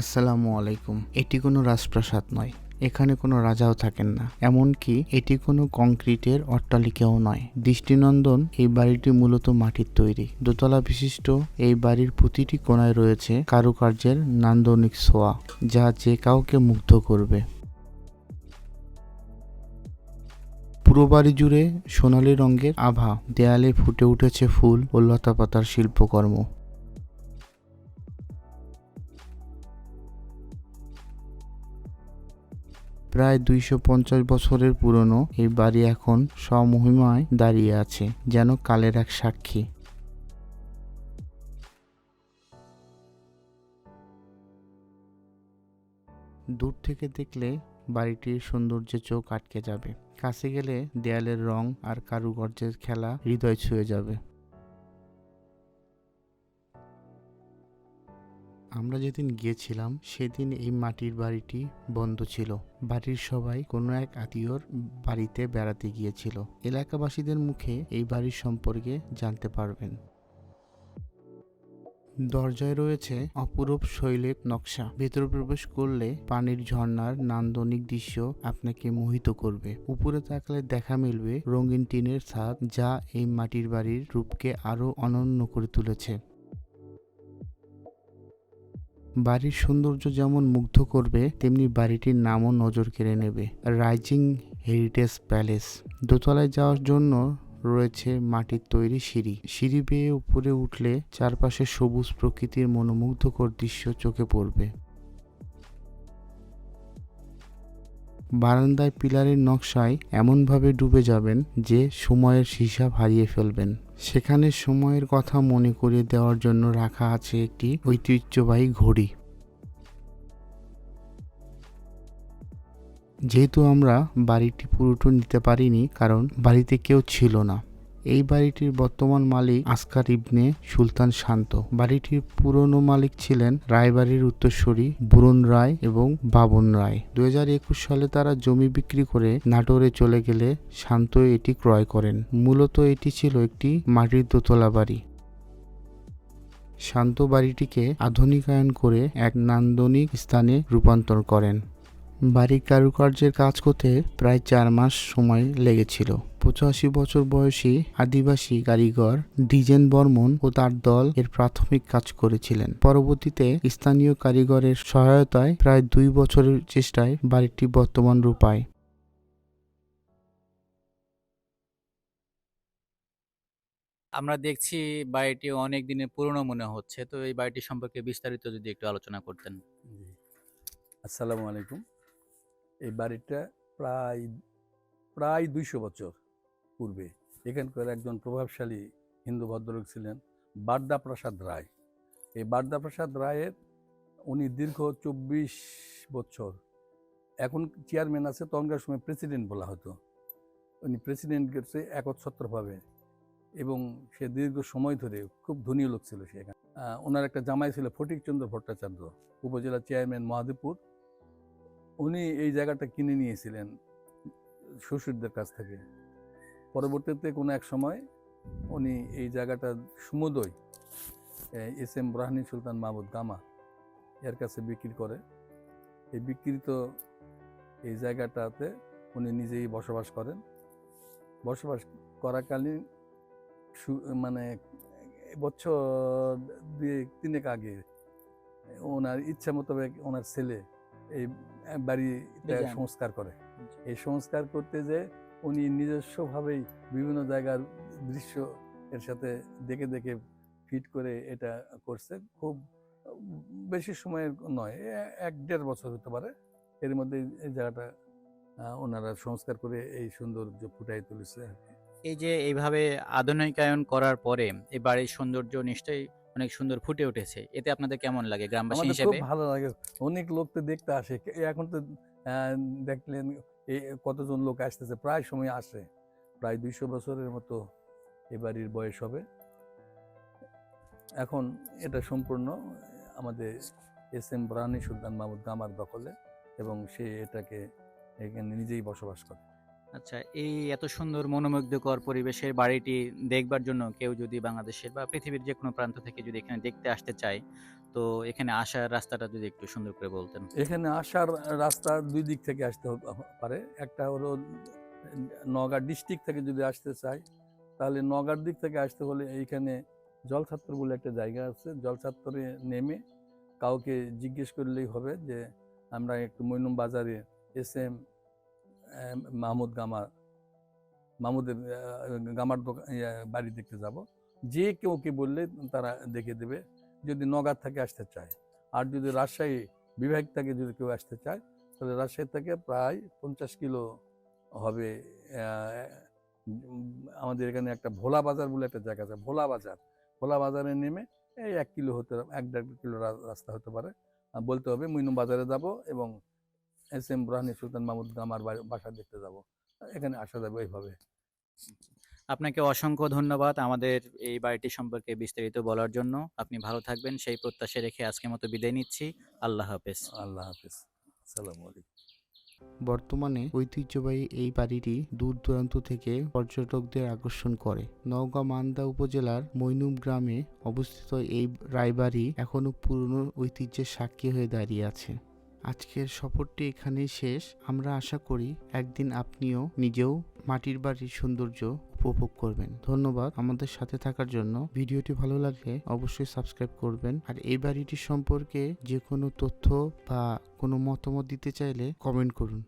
আসসালামু আলাইকুম। এটি কোনো রাজপ্রাসাদ নয়। এখানে কোনো রাজাও থাকেন না। এমনকি এটি কোনো কংক্রিটের অট্টালিকাও নয়। দৃষ্টিনন্দন এই বাড়িটি মূলত মাটির তৈরি। দোতলা বিশিষ্ট এই বাড়ির প্রতিটি কোণায় রয়েছে কারুকার্যের নান্দনিক ছোঁয়া, যা যে কাউকে মুগ্ধ করবে। পুরো বাড়ি জুড়ে সোনালী রঙের আভা। দেয়ালে ফুটে উঠেছে ফুল ও লতাপাতার শিল্পকর্ম। প্রায় দুইশো পঞ্চাশ বছরের পুরনো এই বাড়ি এখন স্বমহিমায় দাঁড়িয়ে আছে, যেন কালের এক সাক্ষী। দূর থেকে দেখলে বাড়িটির সৌন্দর্যে চোখ আটকে যাবে। কাছে গেলে দেয়ালের রং আর কারুকার্যের খেলা হৃদয় ছুঁয়ে যাবে। আমরা যেদিন গিয়েছিলাম, সেদিন এই মাটির বাড়িটি বন্ধ ছিল। বাড়ির সবাই কোনো এক আত্মীয়র বাড়িতে বেড়াতে গিয়েছিল। এলাকাবাসীদের মুখে এই বাড়ির সম্পর্কে জানতে পারবেন। দরজায় রয়েছে অপরূপ শৈলের নকশা। ভেতরে প্রবেশ করলে পানির ঝর্ণার নান্দনিক দৃশ্য আপনাকে মোহিত করবে। উপরে তাকালে দেখা মিলবে রঙিন টিনের ছাদ যা এই মাটির বাড়ির রূপকে আরও অনন্য করে তুলেছে। বাড়ির সৌন্দর্য যেমন মুগ্ধ করবে, তেমনি বাড়িটির নামও নজর কেড়ে নেবে। Rising heritage palace. দোতলায় যাওয়ার জন্য রয়েছে মাটির তৈরি সিঁড়ি। সিঁড়ি বেয়ে উপরে উঠলে চারপাশে সবুজ প্রকৃতির মনোমুগ্ধকর দৃশ্য চোখে পড়বে। বারান্দায় পিলারের নকশায় এমনভাবে ডুবে যাবেন যে সময়ের হিসাব হারিয়ে ফেলবেন। সেখানে সময়ের কথা মনে করিয়ে দেওয়ার জন্য রাখা আছে একটি ঐতিহ্যবাহী ঘড়ি। যেহেতু আমরা বাড়িটি পুরোটো নিতে পারিনি, কারণ বাড়িতে কেউ ছিল না। এই বাড়িটির বর্তমান মালিক আসকার ইবনে সুলতান শান্ত। বাড়িটির পুরনো মালিক ছিলেন রায়বাড়ির উত্তরসূরি বুরন রায় এবং বাবন রায়। দুই হাজার একুশ সালে তারা জমি বিক্রি করে নাটোরে চলে গেলে শান্ত এটি ক্রয় করেন। মূলত এটি ছিল একটি মাটির দোতলা বাড়ি। শান্ত বাড়িটিকে আধুনিকায়ন করে এক নান্দনিক স্থানে রূপান্তর করেন। বাড়ির কারুকার্যের কাজ করতে প্রায় চার মাস সময় লেগেছিল। পঁচাশি বছর বয়সী আদিবাসী কারিগর ডিজেন বর্মন ও তার দল এর প্রাথমিক কাজ করেছিলেন। পরবর্তীতে স্থানীয় কারিগরের সহায়তায় প্রায় দুই বছরের চেষ্টায় বাড়িটি বর্তমান রূপায়। আমরা দেখছি বাড়িটি অনেক দিনের পুরনো মনে হচ্ছে। তো এই বাড়িটি সম্পর্কে বিস্তারিত যদি একটু আলোচনা করতেন। আসসালামু আলাইকুম। এই বাড়িটা প্রায় প্রায় দুইশো বছর পূর্বে। এখানকার একজন প্রভাবশালী হিন্দু ভদ্রলোক ছিলেন বাড্ডা প্রসাদ রায়। এই বাড্ডা প্রসাদ রায়ের উনি দীর্ঘ চব্বিশ বছর এখন চেয়ারম্যান আছে তখনকার সময় প্রেসিডেন্ট বলা হতো। উনি প্রেসিডেন্ট গেছে একচ্ছত্রভাবে এবং সে দীর্ঘ সময় ধরে খুব ধনী লোক ছিল সে এখানে। ওনার একটা জামাই ছিল ফটিকচন্দ্র ভট্টাচার্য, উপজেলা চেয়ারম্যান মহাদেবপুর। উনি এই জায়গাটা কিনে নিয়েছিলেন শ্বশুরদের কাছ থেকে। পরবর্তীতে কোনো এক সময় উনি এই জায়গাটা সমুদয় এস এম ব্রাহ্মী সুলতান মাহমুদ গামা এর কাছে বিক্রি করে। এই বিক্রিত এই জায়গাটাতে উনি নিজেই বসবাস করেন। বসবাস করাকালীন মানে বছর দুই তিনেক আগে ওনার ইচ্ছা মোতাবেক ওনার ছেলে এই বাড়িটা সংস্কার করে। এই সংস্কার করতে যে উনি নিজস্বভাবেই বিভিন্ন জায়গার দৃশ্য এর সাথে দেখে দেখে ফিট করে এটা করছে। খুব বেশি সময়ের নয় এক দেড় বছর হতে পারে। এর মধ্যে এই জায়গাটা ওনারা সংস্কার করে এই সৌন্দর্য ফুটাই তুলেছে এই যে এইভাবে আধুনিকায়ন করার পরে এই বাড়ির সৌন্দর্য নিশ্চয়ই অনেক সুন্দর ফুটে উঠেছে। এতে আপনাদের কেমন লাগে গ্রামবাসী হিসেবে? ভালো লাগে। অনেক লোক তো দেখতে আসে। এখন তো দেখলেন কতজন লোক আসতেছে প্রায় সময় আসে। প্রায় দুইশো বছরের মতো এ বাড়ির বয়স হবে। এখন এটা সম্পূর্ণ আমাদের এস এম ব্রাহ্মী সুলতান মাহমুদ গামার দখলে এবং সে এটাকে এখানে নিজেই বসবাস করে। আচ্ছা এই এত সুন্দর মনোমুগ্ধকর পরিবেশের বাড়িটি দেখবার জন্য কেউ যদি বাংলাদেশের বা পৃথিবীর যে কোনো প্রান্ত থেকে যদি এখানে দেখতে আসতে চায়, তো এখানে আসার রাস্তাটা যদি একটু সুন্দর করে বলতেন। এখানে আসার রাস্তা দুই দিক থেকে আসতে পারে। একটা হলো নগাঁ ডিস্ট্রিক্ট থেকে যদি আসতে চায়, তাহলে নগাঁর দিক থেকে আসতে হলে এইখানে জলছাত্র বলে একটা জায়গা আছে। জলছাত্রে নেমে কাউকে জিজ্ঞেস করলেই হবে যে, আমরা একটু মইনুম বাজারে এস এম মাহমুদ গামা মাহমুদের গামার দোকান বাড়ি দেখতে যাব। যে কেউ কে বললে তারা দেখে দেবে, যদি নগাঁ থেকে আসতে চায়। আর যদি রাজশাহী বিভাগ থেকে যদি কেউ আসতে চায়, তাহলে রাজশাহী থেকে প্রায় পঞ্চাশ কিলো হবে আমাদের এখানে একটা ভোলা বাজার বলে একটা জায়গা আছে, ভোলা বাজার। ভোলা বাজারে নেমে এই এক কিলো হতে, এক দেড় কিলো রাস্তা হতে পারে। বলতে হবে মুইনু বাজারে যাব এবং এস এম বুরহানি সুলতান মাহমুদ বাড়ি- বাসা দেখতে যাব। এখানে আসা যাবে এইভাবে আপনাকে অসংখ্য ধন্যবাদ আমাদের এই বাড়িটি সম্পর্কে বিস্তারিত বলার জন্য। আপনি ভালো থাকবেন সেই প্রত্যাশা রেখে আজকের মতো বিদায় নিচ্ছি। আল্লাহ হাফেজ। আল্লাহ হাফেজ। আসসালামু আলাইকুম। বর্তমানে ঐতিহ্যবাহী এই বাড়িটি দূর দূরান্ত থেকে পর্যটকদের আকর্ষণ করে। নওগাঁ মান্দা উপজেলার মৈনুম গ্রামে অবস্থিত এই রায়বাড়ি এখনও পুরনো ঐতিহ্যের সাক্ষী হয়ে দাঁড়িয়ে আছে। আজকের সফরটি এখানেই শেষ। আমরা আশা করি একদিন আপনিও নিজেও মাটির বাড়ির সৌন্দর্য উপভোগ করবেন। ধন্যবাদ আমাদের সাথে থাকার জন্য। ভিডিওটি ভালো লাগলে অবশ্যই সাবস্ক্রাইব করবেন। আর এই বাড়িটি সম্পর্কে যে কোনো তথ্য বা কোনো মতামত দিতে চাইলে কমেন্ট করুন।